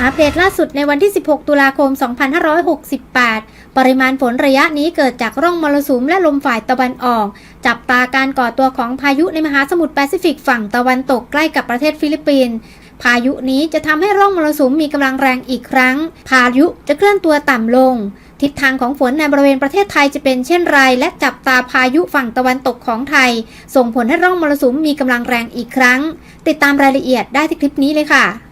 อัปเดตล่าสุดในวันที่ 16 ตุลาคม 2568 ปริมาณฝนระยะนี้เกิดจากร่องมรสุมและลมฝ่ายตะวันออก จับตาการก่อตัวของพายุในมหาสมุทรแปซิฟิกฝั่งตะวันตกใกล้กับประเทศฟิลิปปินส์พายุนี้จะทำให้ร่องมรสุมมีกำลังแรงอีกครั้ง พายุจะเคลื่อนตัวต่ำลง ทิศทางของฝนในบริเวณประเทศไทยจะเป็นเช่นไร และจับตาพายุฝั่งตะวันตกของไทย ส่งผลให้ร่องมรสุมมีกำลังแรงอีกครั้ง ติดตามรายละเอียดได้ที่คลิปนี้เลยค่ะ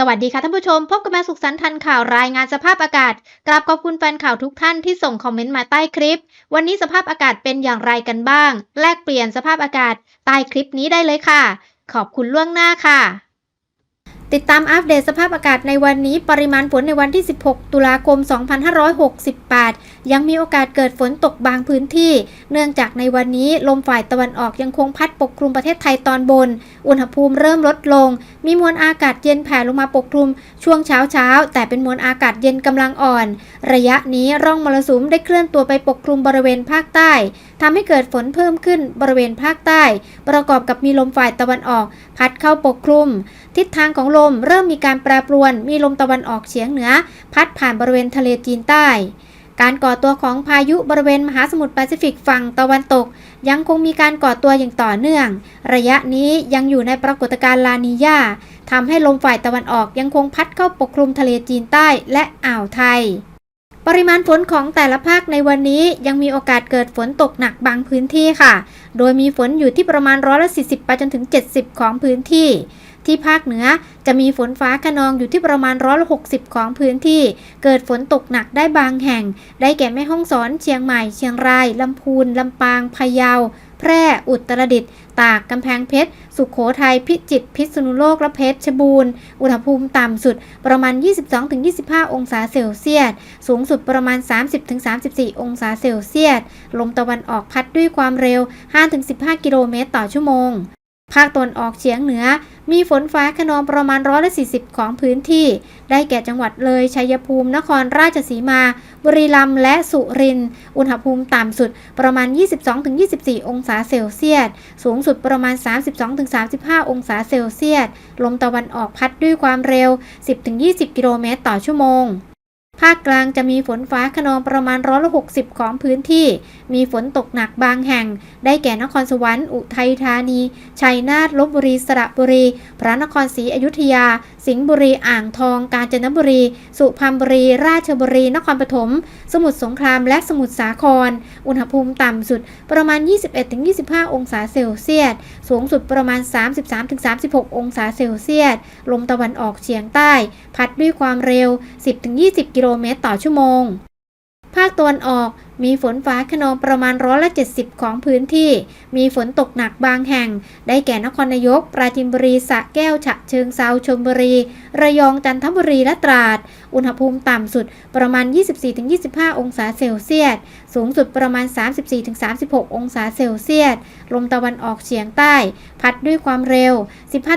สวัสดีค่ะท่านผู้ชม พบกับแม่สุขสันต์ทันข่าวรายงานสภาพอากาศ กราบขอบคุณแฟนข่าวทุกท่านที่ส่งคอมเมนต์มาใต้คลิป วันนี้สภาพอากาศเป็นอย่างไรกันบ้าง แลกเปลี่ยนสภาพอากาศใต้คลิปนี้ได้เลยค่ะ ขอบคุณล่วงหน้าค่ะ ติดตามอัปเดตสภาพอากาศในวันนี้ปริมาณฝนในวันที่ 16 ตุลาคม 2568 ยังมีโอกาสเกิดฝนตกบางพื้นที่ เนื่องจากในวันนี้ลมฝ่ายตะวันออกยังคงพัดปกคลุมประเทศไทยตอนบน อุณหภูมิเริ่มลดลง มีมวลอากาศเย็นแผ่ลงมาปกคลุมช่วงเช้าเช้าแต่เป็นมวลอากาศเย็นกำลังอ่อน ระยะนี้ร่องมรสุมได้เคลื่อนตัวไปปกคลุมบริเวณภาคใต้ ทำให้เกิดฝนเพิ่มขึ้นบริเวณภาคใต้ ประกอบกับมีลมฝ่ายตะวันออก พัดเข้าปกคลุม ทิศทางของลมเริ่มมีการแปรปรวน มีลมตะวันออกเฉียงเหนือ พัดผ่านบริเวณทะเลจีนใต้การก่อตัวของพายุบริเวณมหาสมุทรแปซิฟิกฝั่งตะวันตก ยังคงมีการก่อตัวอย่างต่อเนื่อง ระยะนี้ยังอยู่ในปรากฏการณ์ลานีญาทำให้ลมฝ่ายตะวันออกยังคงพัดเข้าปกคลุมทะเลจีนใต้และอ่าวไทย ปริมาณฝนของแต่ละภาคในวันนี้ยังมีโอกาสเกิดฝนตกหนักบางพื้นที่ค่ะ โดยมีฝนอยู่ที่ประมาณร้อยละ40 ไปจนถึง 70 ของพื้นที่ ที่ภาคเหนือจะมีฝนฟ้าขนองอยู่ที่ประมาณร้อยละ60 ของพื้นที่ เกิดฝนตกหนักได้บางแห่ง ได้แก่แม่ฮ่องสอน เชียงใหม่ เชียงราย ลำพูน ลำปาง พะเยา แพร่ อุตรดิตถ์ตาก กำแพงเพชร สุขโขทัย พิจิตร พิษณุโลก และเพชรบูรณ์ อุณหภูมิต่ำสุดประมาณ 22-25 องศาเซลเซียส สูงสุดประมาณ 30-34 องศาเซลเซียส ลมตะวันออกพัดด้วยความเร็ว 5-15 กิโลเมตรต่อชั่วโมง ภาคตะวันออกเฉียงเหนือ มีฝนฟ้าขนองประมาณร้อยละ40 ของพื้นที่ ได้แก่จังหวัดเลย ชัยภูมิ นครราชสีมา บุรีรัมย์และสุรินทร์ อุณหภูมิต่ำสุดประมาณ 22-24 องศาเซลเซียส สูงสุดประมาณ 32-35 องศาเซลเซียส ลมตะวันออกพัดด้วยความเร็ว 10-20 กิโลเมตรต่อชั่วโมง ภาคกลางจะมีฝนฟ้าขนองประมาณร้อยละ60ของพื้นที่ มีฝนตกหนักบางแห่ง ได้แก่นครสวรรค์ อุทัยธานี ชัยนาท ลบบุรี สระบุรี พระนครศรีอยุธยา สิงห์บุรี อ่างทอง กาญจนบุรี สุพรรณบุรี ราชบุรี นครปฐม สมุทรสงคราม และสมุทรสาคร อุณหภูมิต่ำสุดประมาณ 21-25 องศาเซลเซียส สูงสุดประมาณ 33-36 องศาเซลเซียส ลมตะวันออกเฉียงใต้ พัดด้วยความเร็ว 10-20 กิโลโลเมตรต่อชั่วโมง ภาคตะวันออก มีฝนฟ้าขนองประมาณร้อยละ70 ของพื้นที่ มีฝนตกหนักบางแห่ง ได้แก่นครนายก ปราจีนบุรีสระแก้ว ฉะเชิงเซาชลบุรี ระยอง จันทบุรี และตราด อุณหภูมิต่ำสุดประมาณ 24-25 องศาเซลเซียส สูงสุดประมาณ 34-36 องศาเซลเซียส ลมตะวันออกเฉียงใต้ พัดด้วยความเร็ว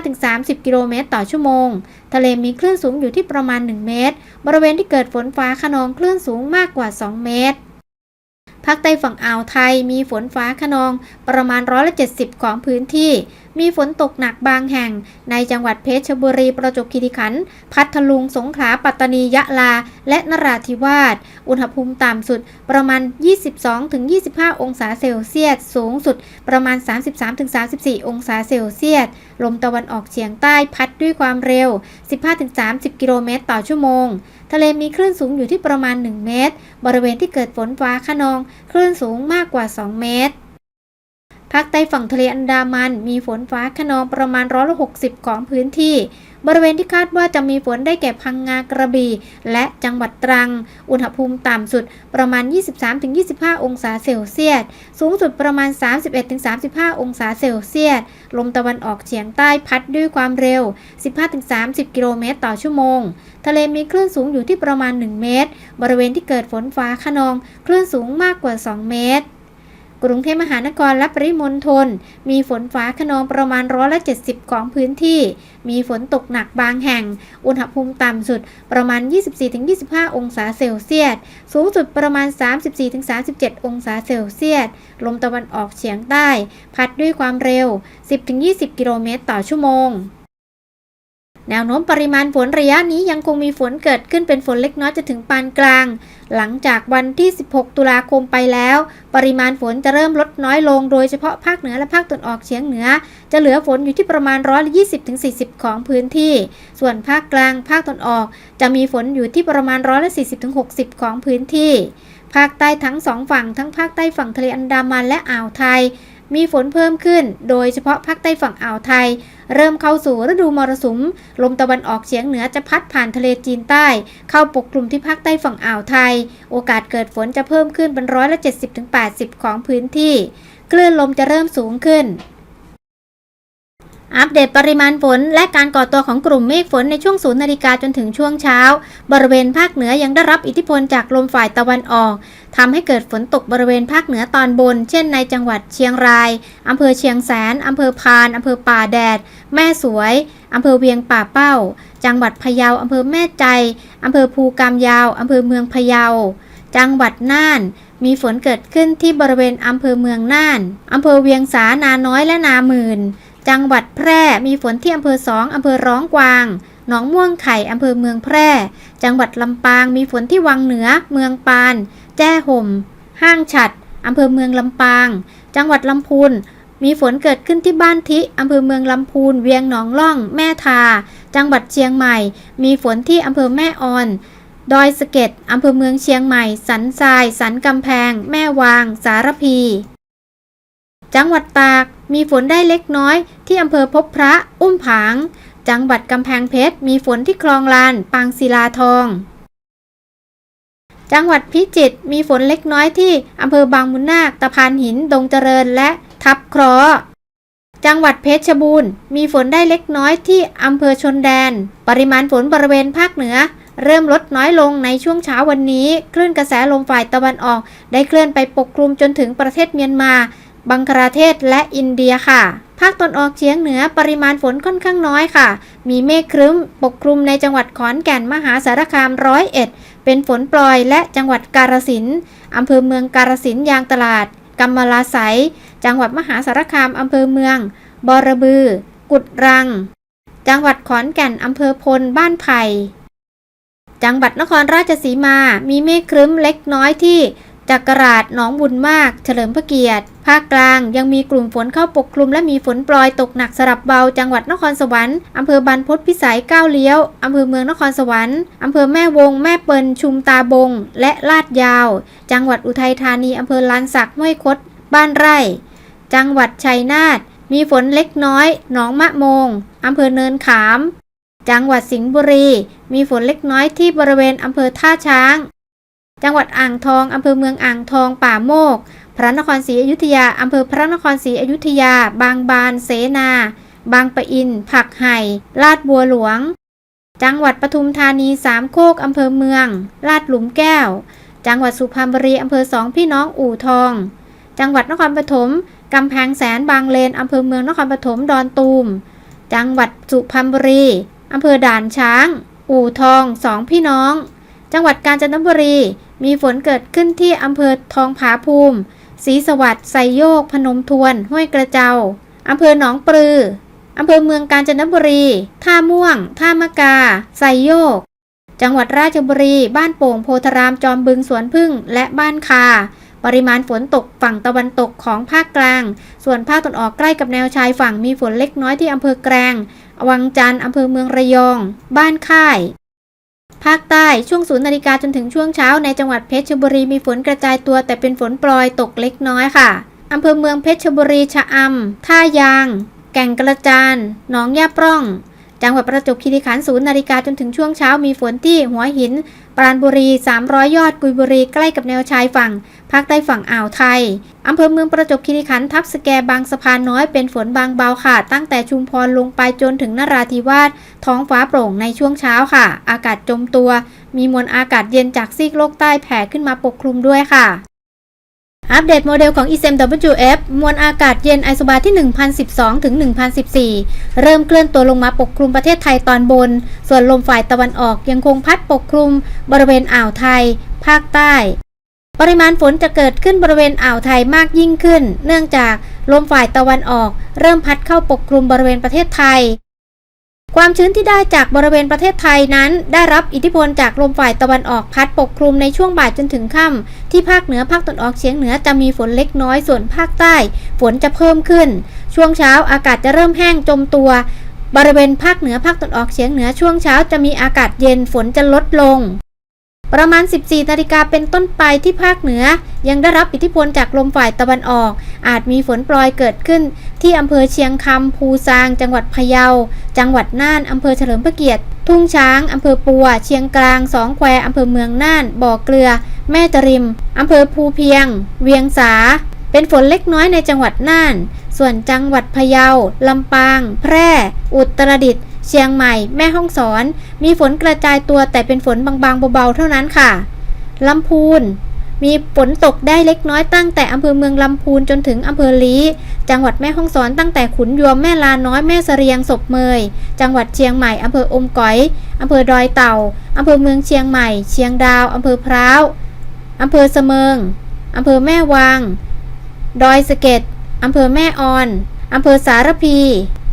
15-30 กิโลเมตรต่อชั่วโมง ทะเลมีคลื่นสูงอยู่ที่ประมาณ 1 เมตร บริเวณที่เกิดฝนฟ้าขนองคลื่นสูงมากกว่า 2 เมตร ภาคใต้ฝั่งอ่าวไทยมีฝนฟ้าขนองประมาณร้อยละ70 ของพื้นที่มีฝนตกหนักบางแห่ง ในจังหวัดเพชรบุรีประจวบคีรีขันธ์พัทลุงสงขลาปัตตานียะลา และนราธิวาส อุณหภูมิต่ำสุดประมาณ 22-25 องศาเซลเซียส สูงสุดประมาณ 33-34 องศาเซลเซียส ลมตะวันออกเฉียงใต้พัดด้วยความเร็ว 15-30 กิโลเมตรต่อชั่วโมง ทะเลมีคลื่นสูงอยู่ที่ประมาณ 1 เมตร บริเวณที่เกิดฝนฟ้าขนอง คลื่นสูงมากกว่า 2 เมตร ภาคใต้ฝั่งทะเลอันดามัน มีฝนฟ้าขนองประมาณร้อยละ60ของพื้นที่ บริเวณที่คาดว่าจะมีฝนได้แก่พังงากระบี่ และจังหวัดตรัง อุณหภูมิต่ำสุดประมาณ 23-25 องศาเซลเซียส สูงสุดประมาณ 31-35 องศาเซลเซียส ลมตะวันออกเฉียงใต้พัดด้วยความเร็ว 15-30 กิโลเมตรต่อชั่วโมง ทะเลมีคลื่นสูงอยู่ที่ประมาณ 1 เมตร บริเวณที่เกิดฝนฟ้าขนอง คลื่นสูงมากกว่า 2 เมตร กรุงเทพมหานครและปริมณฑลมีฝนฟ้าขนองประมาณร้อยละ 70 ของพื้นที่ มีฝนตกหนักบางแห่ง อุณหภูมิต่ำสุดประมาณ 24-25 องศาเซลเซียส สูงสุดประมาณ 34-37 องศาเซลเซียส ลมตะวันออกเฉียงใต้ พัดด้วยความเร็ว 10-20 กิโลเมตรต่อชั่วโมง แนวโน้มปริมาณฝนระยะนี้ยังคงมีฝนเกิดขึ้นเป็นฝนเล็กน้อยจะถึงปานกลาง หลังจากวันที่ 16 ตุลาคมไปแล้ว ปริมาณฝนจะเริ่มลดน้อยลง โดยเฉพาะภาคเหนือและภาคตะวันออกเฉียงเหนือ จะเหลือฝนอยู่ที่ประมาณร้อยละ20-40ของพื้นที่ ส่วนภาคกลางภาคตะวันออก จะมีฝนอยู่ที่ประมาณร้อยละ40-60ของพื้นที่ ภาคใต้ทั้งสองฝั่งทั้งภาคใต้ฝั่งทะเลอันดามันและอ่าวไทย มีฝนเพิ่มขึ้น โดยเฉพาะภาคใต้ฝั่งอ่าวไทย เริ่มเข้าสู่ฤดูมรสุม ลมตะวันออกเฉียงเหนือจะพัดผ่านทะเลจีนใต้ เข้าปกคลุมที่ภาคใต้ฝั่งอ่าวไทย โอกาสเกิดฝนจะเพิ่มขึ้นเป็นร้อยละ 70-80 ของพื้นที่ คลื่นลมจะเริ่มสูงขึ้น อัปเดตปริมาณฝนและการก่อตัวของกลุ่มเมฆฝนในช่วงศูนย์นาฬิกาจนถึงช่วงเช้า บริเวณภาคเหนือยังได้รับอิทธิพลจากลมฝ่ายตะวันออกทำให้เกิดฝนตกบริเวณภาคเหนือตอนบน เช่นในจังหวัดเชียงรายอำเภอเชียงแสนอำเภอพานอำเภอป่าแดด แม่สวยอำเภอเวียงป่าเป้า จังหวัดพะเยาอำเภอแม่ใจอำเภอภูกามยาวอำเภอเมืองพะเยา จังหวัดน่านมีฝนเกิดขึ้นที่บริเวณอำเภอเมืองน่าน อำเภอเวียงสานาน้อยและนาหมื่น จังหวัดแพร่มีฝนที่อำเภอสองอำเภอร้องกวางหนองม่วงไข่อำเภอเมืองแพร่ จังหวัดลำปางมีฝนที่วังเหนือ เมืองปาน แจ้ห่ม ห้างฉัดอำเภอเมืองลำปาง จังหวัดลำพูนมีฝนเกิดขึ้นที่บ้านทิอำเภอเมืองลำพูน เวียงหนองล่อง แม่ทา จังหวัดเชียงใหม่ มีฝนที่อำเภอแม่ออน ดอยสะเก็ดอำเภอเมืองเชียงใหม่ สันทราย สันกำแพง แม่วาง สารพี จังหวัดตากมีฝนได้เล็กน้อย ที่อำเภอพบพระ อุ้มผาง จังหวัดกำแพงเพชรมีฝนที่คลองลาน ปางศิลาทอง จังหวัดพิจิตรมีฝนเล็กน้อยที่อำเภอบางมุนนาคตะพานหิน ดงเจริญและทับคราะห์จังหวัดเพชรบูรณ์มีฝนได้เล็กน้อยที่อำเภอชนแดน ปริมาณฝนบริเวณภาคเหนือ เริ่มลดน้อยลงในช่วงเช้าวันนี้ คลื่นกระแสลมฝ่ายตะวันออก ได้เคลื่อนไปปกคลุมจนถึงประเทศเมียนมา บังคลาเทศและอินเดียค่ะ ภาคตนออกเฉียงเหนือปริมาณฝนค่อนข้างน้อยค่ะ มีเมฆครึ้มปกคลุมในจังหวัดขอนแก่นมหาสารคามร้อยเอ็ดเป็นฝนปล่อยและจังหวัดกาฬสินธุ์อำเภอเมืองกาฬสินธุ์ยางตลาดกำมะลาไสยจังหวัดมหาสารคามอำเภอเมือง บอระบือ กุดรัง จังหวัดขอนแก่นอำเภอพลบ้านไผ่จังหวัดนครราชสีมา มีเมฆครึ้มเล็กน้อยที่ จักราดหนองบุญมาก เฉลิมพระเกียรติ ภาคกลางยังมีกลุ่มฝนเข้าปกคลุมและมีฝนปลอยตกหนักสลับเบา จังหวัดนครสวรรค์อำเภอบรรพตพิสัยก้าวเลี้ยวอำเภอเมืองนครสวรรค์อำเภอแม่วง แม่เปิลชุมตาบง และลาดยาว จังหวัดอุทัยธานีอำเภอลานสักห้วยคด บ้านไร่ จังหวัดชัยนาทมีฝนเล็กน้อย หนองมะมงอำเภอเนินขาม จังหวัดสิงห์บุรี มีฝนเล็กน้อยที่บริเวณอำเภอท่าช้าง จังหวัดอ่างทองอำเภอเมืองอ่างทอง ป่าโมก พระนครศรีอยุธยาอำเภอพระนครศรีอยุธยา บางบาน เสนา บางปะอิน ผักไห่ ลาดบัวหลวง จังหวัดปทุมธานีสามโคกอำเภอเมือง ลาดหลุมแก้ว จังหวัดสุพรรณบุรีอำเภอสองพี่น้องอู่ทอง จังหวัดนครปฐมกำแพงแสนบางเลนอำเภอเมืองนครปฐมดอนตูม จังหวัดสุพรรณบุรีอำเภอด่านช้าง อู่ทองสองพี่น้อง จังหวัดกาญจนบุรี มีฝนเกิดขึ้นที่อำเภอทองผาภูมิศรีสวัสดิ์ไซโยก พนมทวน ห้วยกระเจ้าอำเภอหนองปลืออำเภอเมืองกาญจนบุรี ท่าม่วง ท่ามะกา ไซโยก จังหวัดราชบุรี บ้านโป่งโพธาราม จอมบึง สวนพึ่ง และบ้านคา ปริมาณฝนตกฝั่งตะวันตกของภาคกลาง ส่วนภาคตะวันออกใกล้กับแนวชายฝั่งมีฝนเล็กน้อยที่อำเภอแกลงวังจันทร์อำเภอเมืองระยอง บ้านค่าย ภาคใต้ช่วงศูนย์นาฬิกาจนถึงช่วงเช้าในจังหวัดเพชรบุรีมีฝนกระจายตัว แต่เป็นฝนปลอยตกเล็กน้อยค่ะอำเภอเมืองเพชรบุรีชะอำท่ายาง แก่งกระจานหนองย่าปร่อง จังหวัดประจวบคีรีขันธ์ศูนย์นาฬิกาจนถึงช่วงเช้ามีฝนที่หัวหิน ปราณบุรี 300 ยอด กุยบุรี ใกล้กับแนวชายฝั่ง ภาคใต้ฝั่งอ่าวไทย อำเภอเมืองประจวบคีรีขันธ์ทับสแกบางสะพานน้อยเป็นฝนบางเบาค่ะ ตั้งแต่ชุมพรลงไปจนถึงนราธิวาส ท้องฟ้าโปร่งในช่วงเช้าค่ะ อากาศจมตัว มีมวลอากาศเย็นจากซีกโลกใต้แผ่ขึ้นมาปกคลุมด้วยค่ะ อัปเดตโมเดลของ ECMWF มวลอากาศเย็นไอโซบาที่ 1012 ถึง 1014 เริ่มเคลื่อนตัวลงมาปกคลุมประเทศไทยตอนบน ส่วนลมฝ่ายตะวันออกยังคงพัดปกคลุม บริเวณอ่าวไทย ภาคใต้ ปริมาณฝนจะเกิดขึ้นบริเวณอ่าวไทยมากยิ่งขึ้น เนื่องจากลมฝ่ายตะวันออก เริ่มพัดเข้าปกคลุมบริเวณประเทศไทย ความชื้นที่ได้จากบริเวณประเทศไทยนั้น ได้รับอิทธิพลจากลมฝ่ายตะวันออกพัดปกคลุมในช่วงบ่ายจนถึงค่ำที่ภาคเหนือภาคตะวันออกเฉียงเหนือจะมีฝนเล็กน้อยส่วนภาคใต้ ฝนจะเพิ่มขึ้น ช่วงเช้าอากาศจะเริ่มแห้งจมตัว บริเวณภาคเหนือภาคตะวันออกเฉียงเหนือช่วงเช้าจะมีอากาศเย็นฝนจะลดลงประมาณ 14 นาฬิกาเป็นต้นไปที่ภาคเหนือ ยังได้รับอิทธิพลจากลมฝ่ายตะวันออก อาจมีฝนโปรยเกิดขึ้น ที่อำเภอเชียงคำภูซาง จังหวัดพะเยา จังหวัดน่านอำเภอเฉลิมพระเกียรติ ทุ่งช้างอำเภอปัว เชียงกลาง สองแควอำเภอเมืองน่าน บ่อเกลือ แม่ตริมอำเภอภูเพียง เวียงสา เป็นฝนเล็กน้อยในจังหวัดน่าน ส่วนจังหวัดพะเยา ลำปาง แพร่ อุตรดิตถ์เชียงใหม่ แม่ฮ่องสอน มีฝนกระจายตัวแต่เป็นฝนบางๆเบาๆเท่านั้นค่ะลำพูน มีฝนตกได้เล็กน้อยตั้งแต่อำเภอเมืองลำพูนจนถึงอำเภอลีจังหวัดแม่ฮ่องสอนตั้งแต่ขุนยวมแม่ลาน้อยแม่เสรียงศพเมย จังหวัดเชียงใหม่อำเภออมก๋อยอำเภอดอยเต่าอำเภอเมืองเชียงใหม่ เชียงดาวอำเภอพร้าวอำเภอเสมิงอำเภอแม่วางดอยสะเก็ดอำเภอแม่ออนอำเภอสารพี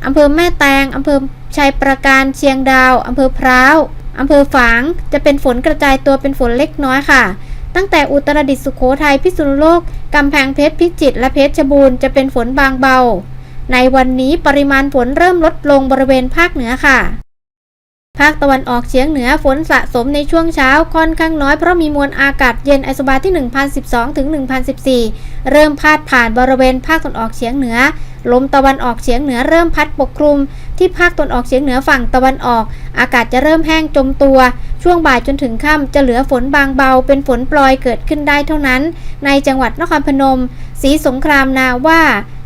อำเภอแม่แตงอำเภอชัยประการเชียงดาวอำเภอพร้าวอำเภอฝางจะเป็นฝนกระจายตัวเป็นฝนเล็กน้อยค่ะ ตั้งแต่อุตรดิตถ์สุโขทัยพิษณุโลก กำแพงเพชรพิจิตรและเพชรบูรณ์จะเป็นฝนบางเบา ในวันนี้ปริมาณฝนเริ่มลดลงบริเวณภาคเหนือค่ะ ภาคตะวันออกเฉียงเหนือฝนสะสมในช่วงเช้าค่อนข้างน้อยเพราะมีมวลอากาศเย็นไอโซบาที่ 1012ถึง1014 เริ่มพาดผ่านบริเวณภาคตะวันออกเฉียงเหนือ ลมตะวันออกเฉียงเหนือเริ่มพัดปกคลุม ที่ภาคตะวันออกเฉียงเหนือฝั่งตะวันออก อากาศจะเริ่มแห้งจมตัว ช่วงบ่ายจนถึงค่ำจะเหลือฝนบางเบา เป็นฝนปลอยเกิดขึ้นได้เท่านั้น ในจังหวัดนครพนมศรีสงครามนาว่า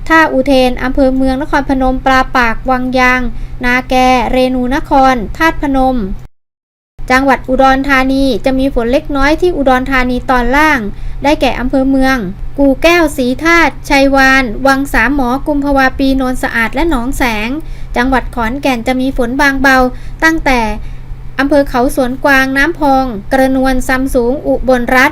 ท่าอุเทน อำเภอเมืองนครพนม ปลาปาก วังยาง นาแก เรนูนคร ธาตุพนม จังหวัดอุดรธานีจะมีฝนเล็กน้อยที่อุดรธานีตอนล่าง ได้แก่อำเภอเมือง กูแก้วสีธาตุชัยวาน วังสามหมอกุมภวาปีนนสะอาดและหนองแสง จังหวัดขอนแก่นจะมีฝนบางเบา ตั้งแต่อำเภอเขาสวนกวางน้ำพอง กระนวนซัมสูง อุบลรัฐ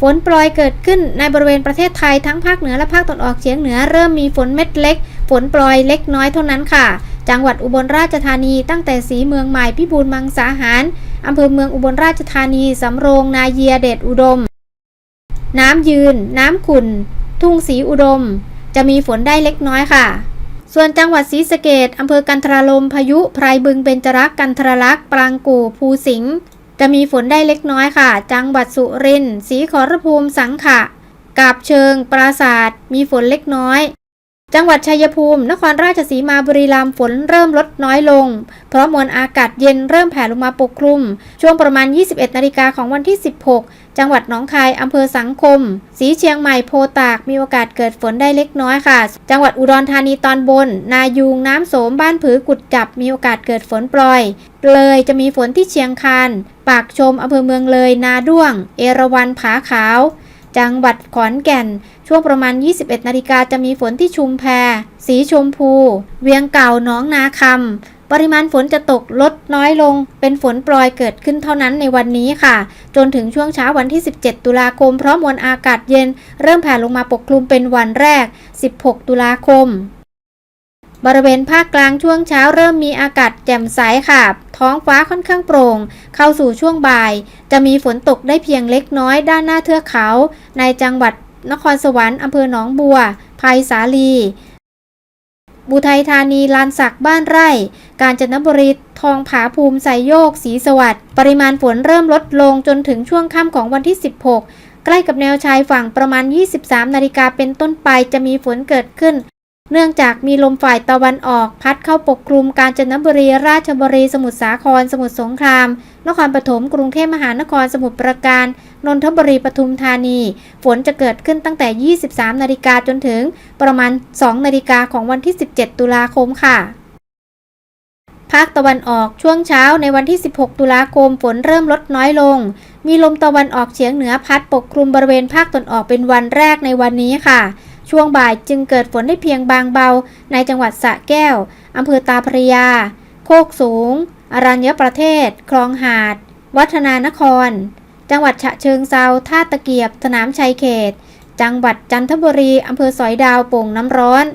ฝนโปรยเกิดขึ้นในบริเวณประเทศไทยทั้งภาคเหนือและภาคตะวันออกเฉียงเหนือเริ่มมีฝนเม็ดเล็ก ฝนโปรยเล็กน้อยเท่านั้นค่ะ จังหวัดอุบลราชธานีตั้งแต่สีเมืองใหม่พิบูลมังสาหารอำเภอเมืองอุบลราชธานีสำโรงนาเยียเดชอุดม น้ำยืน น้ำขุ่น ทุ่งสีอุดม จะมีฝนได้เล็กน้อยค่ะ ส่วนจังหวัดศรีสะเกดอำเภอกันทราลมพายุไพรบึงเบญจรักกันทรลักษ์ปรางกู่ภูสิงห์จะมีฝนได้เล็กน้อยค่ะ จังหวัดสุรินทร์ศรีขอรภูมิสังขะกาบเชิง ปราศาสตร์มีฝนเล็กน้อย จังหวัดชัยภูมิ นครราชสีมาบุรีรัมย์ฝนเริ่มลดน้อยลง เพราะมวลอากาศเย็นเริ่มแผ่ลงมาปกคลุม ช่วงประมาณ 21 นาฬิกาของวันที่ 16 จังหวัดหนองคาย อำเภอสังคม สีเชียงใหม่โพตาก มีโอกาสเกิดฝนได้เล็กน้อยค่ะ จังหวัดอุดรธานีตอนบน นายูง น้ำโสม บ้านผือกุดจับ มีโอกาสเกิดฝนปล่อย เลยจะมีฝนที่เชียงคาน ปากชมอำเภอเมืองเลย นาด้วง เอราวัณผาขาว จังหวัดขอนแก่น ช่วงประมาณ 21 นาฬิกาจะมีฝนที่ชุมแพ สีชมพู เวียงเก่าน้องนาคำ ปริมาณฝนจะตกลดน้อยลง เป็นฝนโปรยเกิดขึ้นเท่านั้นในวันนี้ค่ะ จนถึงช่วงเช้าวันที่ 17 ตุลาคม เพราะมวลอากาศเย็น เริ่มแผ่ลงมาปกคลุมเป็นวันแรก 16 ตุลาคม บริเวณภาคกลางช่วงเช้าเริ่มมีอากาศแจ่มใสค่ะ ท้องฟ้าค่อนข้างโปร่ง เข้าสู่ช่วงบ่าย จะมีฝนตกได้เพียงเล็กน้อยด้านหน้าเทือกเขา ในจังหวัดนครสวรรค์อำเภอหนองบัว ภัยสาลี บุทัยธานี ลานสักบ้านไร่ กาญจนบุรี ทองผาภูมิไสโยกศรีสวัสดิ์ ปริมาณฝนเริ่มลดลงจนถึงช่วงค่ำของวันที่ 16 ใกล้กับแนวชายฝั่งประมาณ 23 นาฬิกาเป็นต้นไปจะมีฝนเกิดขึ้น เนื่องจากมีลมฝ่ายตะวันออกพัดเข้าปกคลุมกาญจนบุรี ราชบุรี สมุทรสาคร สมุทรสงคราม นครปฐม กรุงเทพมหานคร สมุทรปราการ นนทบุรี ปทุมธานี ฝนจะเกิดขึ้นตั้งแต่ 23 นาฬิกาจนถึงประมาณ 2 นาฬิกาของวันที่ 17 ตุลาคมค่ะ ภาคตะวันออกช่วงเช้าในวันที่ 16 ตุลาคม ฝนเริ่มลดน้อยลง มีลมตะวันออกเฉียงเหนือพัดปกคลุมบริเวณภาคตะวันออกเป็นวันแรกในวันนี้ค่ะ ช่วงบ่ายจึงเกิดฝนได้เพียงบางเบา ในจังหวัดสระแก้ว อำเภอตาพระยา โคกสูง อรัญญประเทศ คลองหาด วัฒนานคร จังหวัดฉะเชิงเซาท่าตะเกียบ สนามชัยเขต จังหวัดจันทบุรี อำเภอสอยดาวโป่งน้ำร้อน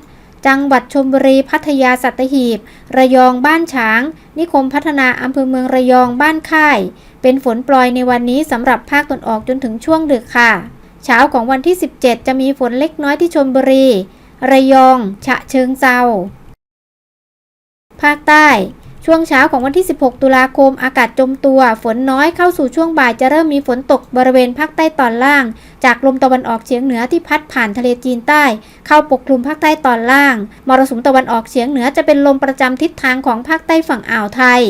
จังหวัดชลบุรี พัทยาสัตหีบ ระยองบ้านฉาง นิคมพัฒนาอำเภอเมืองระยองบ้านค่าย เป็นฝนปลอยในวันนี้สำหรับภาคตะวันออกจนถึงช่วงดึกค่ะ เช้าของวันที่ 17 จะมีฝนเล็กน้อยที่ชลบุรี ระยอง ฉะเชิงเซาภาคใต้ ช่วงเช้าของวันที่ 16 ตุลาคม อากาศจมตัว ฝนน้อยเข้าสู่ช่วงบ่ายจะเริ่มมีฝนตกบริเวณภาคใต้ตอนล่าง จากลมตะวันออกเฉียงเหนือที่พัดผ่านทะเลจีนใต้ เข้าปกคลุมภาคใต้ตอนล่าง มรสุมตะวันออกเฉียงเหนือจะเป็นลมประจำทิศทางของภาคใต้ฝั่งอ่าวไทย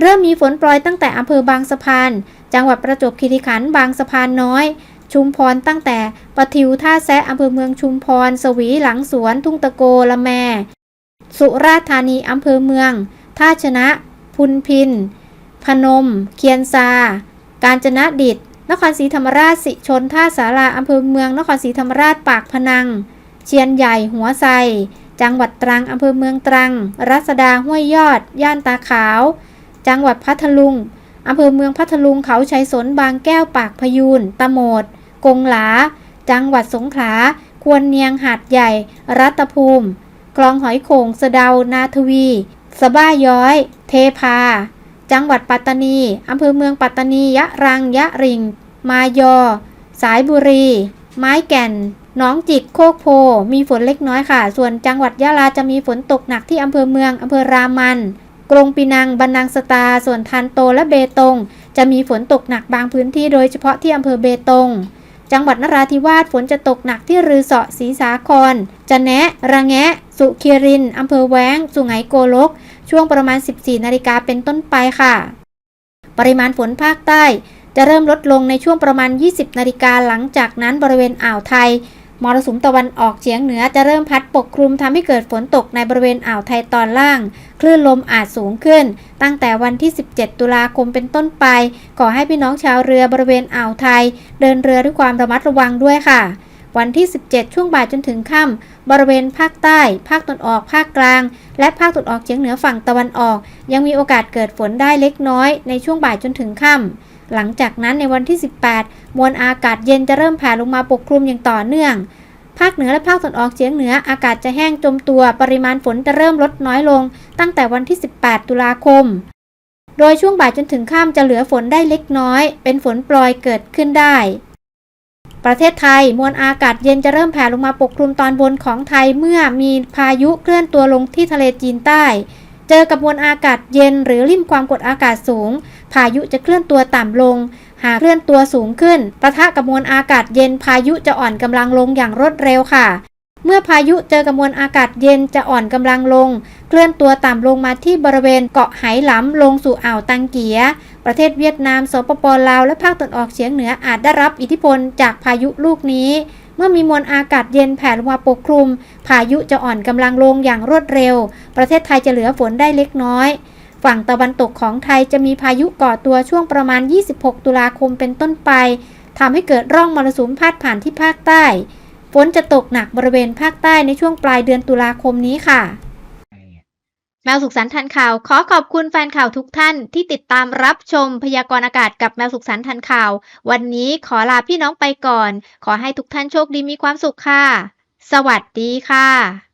เริ่มมีฝนโปรยตั้งแต่อำเภอบางสะพาน จังหวัดประจวบคีรีขันธ์บางสะพานน้อย ชุมพรตั้งแต่ปะทิวท่าแซะอำเภอเมืองชุมพร สวีหลังสวน ทุ่งตะโกละแม สุราษฎร์ธานีอำเภอเมือง ท่าชนะ พุนพิน พนม เคียนซา กาญจนดิต นครศรีธรรมราชสิชนท่าสาราอำเภอเมือง นครศรีธรรมราชปากพนัง เชียนใหญ่หัวไซจังหวัดตรังอำเภอเมืองตรัง รัศดาห้วยยอด ย่านตาขาว จังหวัดพัทลุงอำเภอเมืองพัทลุงเขาชัยสนบางแก้วปากพยูนตะโมด กงหลา จังหวัดสงขลา ควรเนียงหาดใหญ่ รัตภูมิ คลองหอยโขงสะเดา นาทวี สบ้าย้อย เทพา จังหวัดปัตตานี อำเภอเมืองปัตตานี ยะรัง ยะริง มายอ สายบุรี ไม้แก่นน้องจิกโคกโพ มีฝนเล็กน้อยค่ะ ส่วนจังหวัดยะลาจะมีฝนตกหนักที่อำเภอเมืองอำเภอรามัน กรงปีนังบันนังสตา ส่วนทันโตและเบตง จะมีฝนตกหนักบางพื้นที่โดยเฉพาะที่อำเภอเบตง จังหวัดนราธิวาสฝนจะตกหนักที่รือเสาะศรีสาคร จะแนะ ระแงะ สุขีรินอำเภอแว้ง สุไหงโกลก ช่วงประมาณ 14 นาฬิกาเป็นต้นไปค่ะ ปริมาณฝนภาคใต้ จะเริ่มลดลงในช่วงประมาณ 20 นาฬิกาหลังจากนั้นบริเวณอ่าวไทย มรสุมตะวันออกเฉียงเหนือจะเริ่มพัดปกคลุมทำให้เกิดฝนตกในบริเวณอ่าวไทยตอนล่าง คลื่นลมอาจสูงขึ้น ตั้งแต่วันที่ 17 ตุลาคมเป็นต้นไป ขอให้พี่น้องชาวเรือบริเวณอ่าวไทย เดินเรือด้วยความระมัดระวังด้วยค่ะ วันที่ 17 ช่วงบ่ายจนถึงค่ำบริเวณภาคใต้ ภาคตะวันออก ภาคกลาง และภาคตะวันออกเฉียงเหนือฝั่งตะวันออก ยังมีโอกาสเกิดฝนได้เล็กน้อยในช่วงบ่ายจนถึงค่ำ หลังจากนั้นในวันที่ 18 มวลอากาศเย็นจะเริ่มแผ่ลงมาปกคลุมอย่างต่อเนื่อง ภาคเหนือและภาคตะวันออกเฉียงเหนืออากาศจะแห้งจมตัว ปริมาณฝนจะเริ่มลดน้อยลง ตั้งแต่วันที่ 18 ตุลาคม โดยช่วงบ่ายจนถึงค่ำจะเหลือฝนได้เล็กน้อย เป็นฝนโปรยเกิดขึ้นได้ประเทศไทยมวลอากาศเย็นจะเริ่มแผ่ลงมาปกคลุมตอนบนของไทยเมื่อมีพายุเคลื่อนตัวลงที่ทะเลจีนใต้ เจอกับมวลอากาศเย็นหรือริมความกดอากาศสูง พายุจะเคลื่อนตัวต่ำลง หากเคลื่อนตัวสูงขึ้นปะทะกับมวลอากาศเย็นพายุจะอ่อนกำลังลงอย่างรวดเร็วค่ะ เมื่อพายุเจอกับมวลอากาศเย็นจะอ่อนกำลังลง เคลื่อนตัวต่ำลงมาที่บริเวณเกาะไหหลำลงสู่อ่าวตังเกีย ประเทศเวียดนามสปปลาวและภาคตะวันออกเฉียงเหนืออาจได้รับอิทธิพลจากพายุลูกนี้เมื่อมีมวลอากาศเย็นแผ่ลงมาปกคลุม พายุจะอ่อนกำลังลงอย่างรวดเร็ว ประเทศไทยจะเหลือฝนได้เล็กน้อย ฝั่งตะวันตกของไทยจะมีพายุก่อตัวช่วงประมาณ 26 ตุลาคมเป็นต้นไปทำให้เกิดร่องมรสุมพาดผ่านที่ภาคใต้ ฝนจะตกหนักบริเวณภาคใต้ในช่วงปลายเดือนตุลาคมนี้ค่ะ แมวสุขสันต์ทันข่าว ขอขอบคุณแฟนข่าวทุกท่านที่ติดตามรับชมพยากรณ์อากาศกับแมวสุขสันต์ทันข่าว วันนี้ขอลาพี่น้องไปก่อน ขอให้ทุกท่านโชคดีมีความสุขค่ะ สวัสดีค่ะ